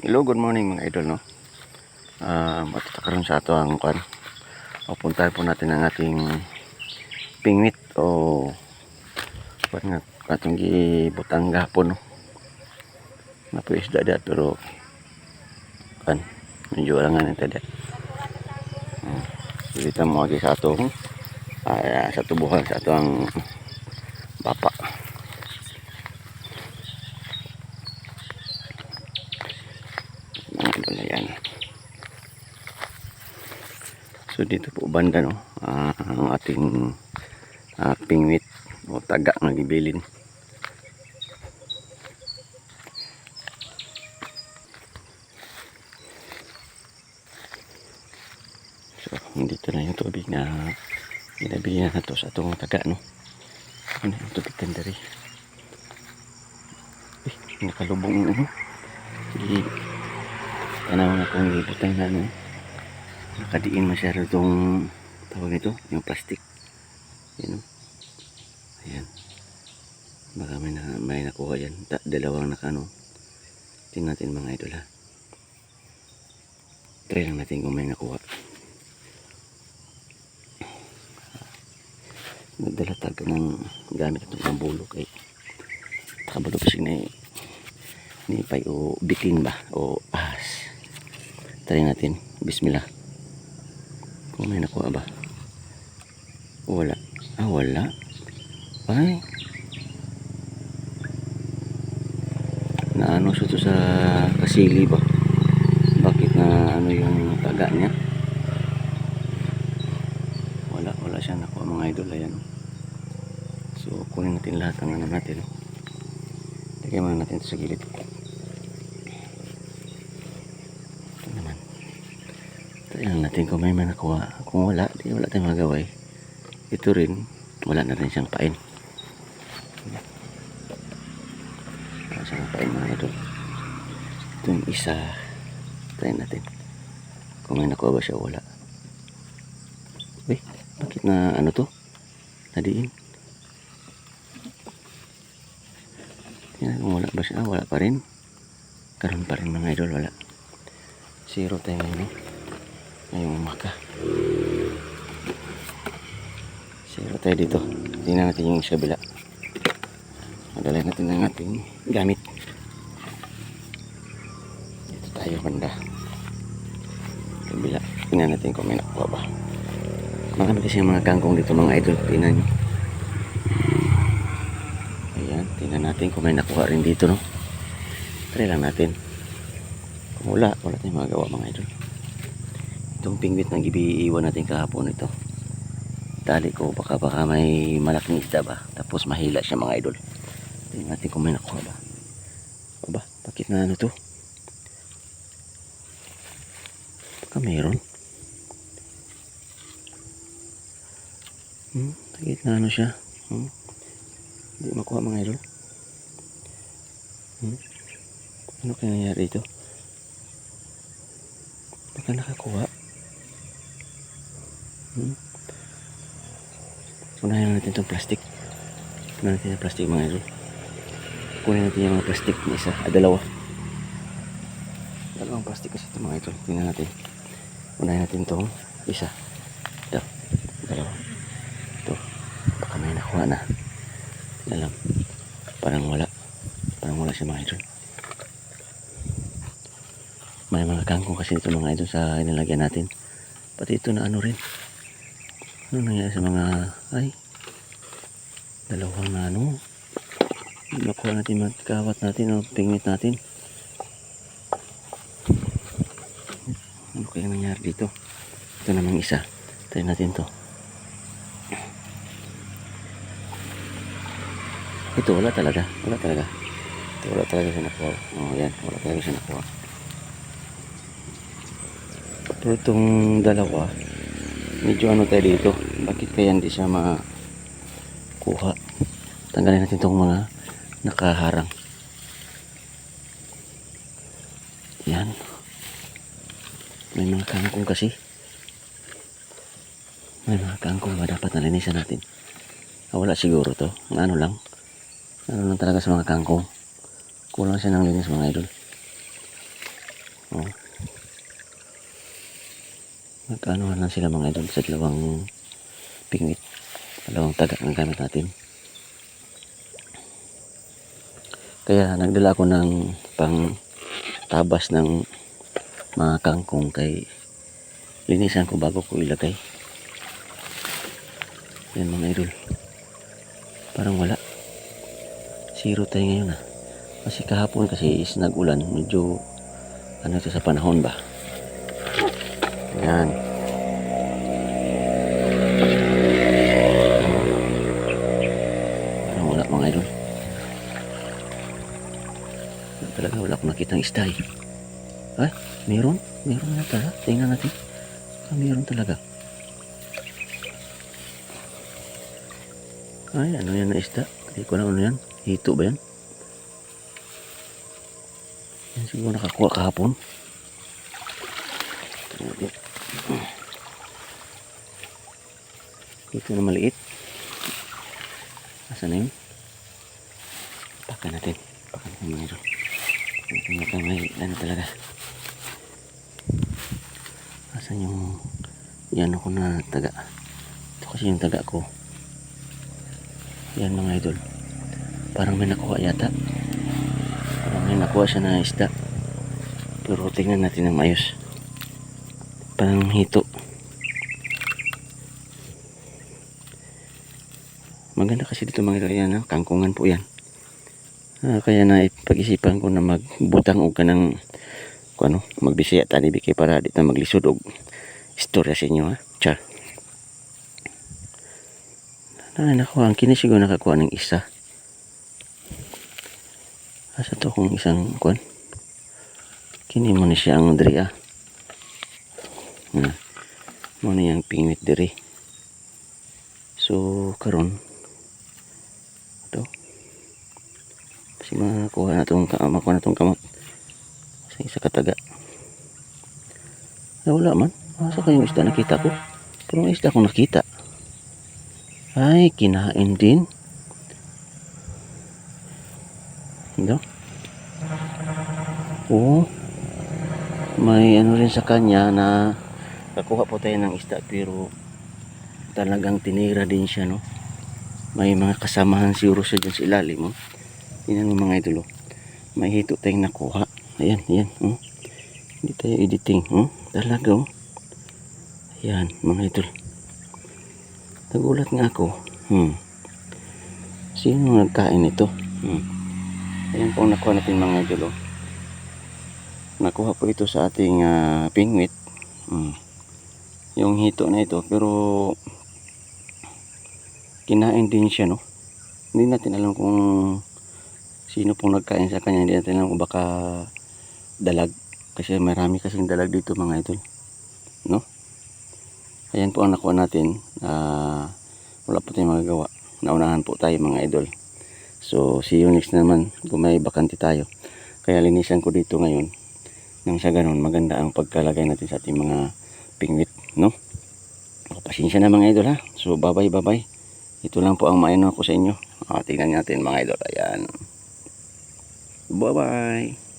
Hello, good morning mga idol no. Ah, matutakaroon sa ato ang kwan. O puntahan po natin ang ating pingwit o kwan nga atong gibutang gapon no. Na po isda da pero kwan medyo alangan ito da. Hmm. Dito mo agi sa atong ah, sa tubuhan sa atong bapa. Mga idol na yan. So dito po banda no, ah, ang ating ah, pingwit o taga nga gibilin. So dito na yung tubig na ginabili na nato sa atong taga no. Ano yung tubig tandari. Eh, nakalubong ano. Sige, tanaw na kung ibutang na ano nakadiin masyado itong tawag ito yung plastic. Yun o. ayan. Baka may, na, may nakuha yan. Da, dalawang nakano tingnan natin mga idol ha. Try lang natin kung may nakuha. Nagdala tayo ng gamit itong pambulo kay takabalo pa siya ni ni pay o bitin ba? O ahas. Try natin. Bismillah kung may nakuha ba? Wala. Ah wala? Ay. Naano siya to sa kasili ba? Bakit na ano yung taga niya? Wala wala siya nakuha mga idol. Ayan. So kunin natin lahat ng ano natin. Lagyan muna natin sa gilid ito naman Tingnan natin kung may manakuha. Kung wala, di wala tayong magawa eh. Ito rin, wala na rin siyang pain. Wala siyang pain mga idol. Ito yung isa. Try natin. Kung may nakuha ba siya wala. Uy, bakit na ano to? Nadiin. Tingnan kung wala ba siya. Ah, wala pa rin. Karoon pa rin mga idol, wala. Zero tayo ngayon eh ngayong umaga. Zero tayo dito. Tingnan natin yung sa bila madala natin ang ating gamit. Dito tayo banda. Sa bila tingnan natin kung may nakuha ba. Marami kasi mga kangkong dito mga idol. Tingnan nyo. Ayan tingnan natin kung may nakuha rin dito no? Try lang natin. Kung wala wala tayong magawa mga idol itong pingwit na gibiiwan natin kahapon ito. Tali ko baka baka may malaking isda ba? Tapos mahila siya mga idol. Tingnan natin kung may nakuha ba. Aba bakit na ano to? Baka mayroon hmm bakit na ano siya? Hmm? hindi makuha mga idol. Hmm? ano kaya nangyari ito baka nakakuha Hmm. Unahin natin itong plastic. Unahin natin yung plastic mga idol. Kunin natin yung mga plastic na isa, ah, dalawa. Dalawang plastic kasi ito mga idol. Tingnan natin. Unahin natin itong isa. Ito. Dalawa. Ito. Baka may nakuha na. Lang. Parang wala. Parang wala siya mga idol. May mga kangkong kasi dito mga idol sa inilagyan natin. Pati ito na ano rin. Ano nangyari sa mga ay dalawang ano? Nakuha natin magkawat natin o pingit natin. Ano kaya nangyari dito? Ito namang isa. Tayo natin to. Ito wala talaga. Wala talaga. Ito wala talaga siya nakuha. Oh yan wala talaga siya nakuha. Pero itong dalawa medyo ano tayo dito. Bakit kaya hindi siya makuha? Tanggalin natin itong mga nakaharang. Yan. May mga kangkong kasi. May mga kangkong ba dapat nalinisan natin? Ah, wala siguro to. Ano lang. Ano lang talaga sa mga kangkong. Kulang siya ng linis mga idol. Oh. Magkano lang sila mga idol sa dalawang pingwit. Dalawang taga ang gamit natin. Kaya nagdala ako ng pang tabas ng mga kangkong kay linisan ko bago ko ilagay. Yan mga idol. Parang wala. Zero tayo ngayon ah. Kasi kahapon kasi is nag-ulan. Medyo ano ito sa panahon ba. Yan. Parang wala mga idol. Wala talaga wala akong nakitang isda eh. Ay, meron? Meron na talaga. Tingnan natin. Ah, meron talaga. Ay, ano yan na isda? Hindi ko na ano yan. Hito ba yan? Yan siguro nakakuha kahapon. Tingnan natin. Ito na maliit. Asa na yun? Pakan natin. Pakan natin mga ito. Ito na may ano talaga. Asan yung yan ako na taga. Ito kasi yung taga ko. Yan mga idol. Parang may nakuha yata. Parang may nakuha siya na isda. Pero tingnan natin ng Parang hito. Maganda kasi dito mga. Yan, ah, kangkungan po yan. Ah, kaya na pag-isipan ko na magbutang og kanang kung ano, magbisaya tani bikay para dito maglisod og istorya sa inyo ha. Char. Ay, nakuha. Ang kini siguro nakakuha ng isa. Asa to kung isang kuan? Kini mo ni siya ang diri ah. Hmm. Mo ni ang pingwit diri. So, karon ito. Kasi makakuha na itong makuha na itong kamot. Sa isa kataga. Ay, wala man. Asa kayong isda nakita ko? Pero isda akong nakita. Ay, kinain din. Hindi. Oo. May ano rin sa kanya na nakuha po tayo ng isda pero talagang tinira din siya no. May mga kasamahan siguro siya dyan sa ilalim. Oh. Tingnan mo mga idolo. May hito tayong nakuha. Ayan, ayan. Oh. Hindi tayo editing. Oh. Talaga oh. Ayan, mga idol. Nagulat nga ako. Hmm. Sino nagkain ito? Hmm. Ayan po nakuha natin mga idol. Oh. Nakuha po ito sa ating ah, pingwit. Hmm. Yung hito na ito. Pero kinain din siya no. Hindi natin alam kung sino pong nagkain sa kanya. Hindi natin alam kung baka dalag. Kasi marami kasing dalag dito mga idol. No? Ayan po ang nakuha natin. Ah, wala po tayong magagawa. Naunahan po tayo mga idol. So, see you next naman kung may bakante tayo. Kaya linisan ko dito ngayon. Nang sa ganun, maganda ang pagkalagay natin sa ating mga pingwit, no? Pasensya na mga idol ha. So, bye-bye, bye-bye. Ito lang po ang maino ko sa inyo. Ah, tingnan natin mga idol. Ayan. Bye-bye.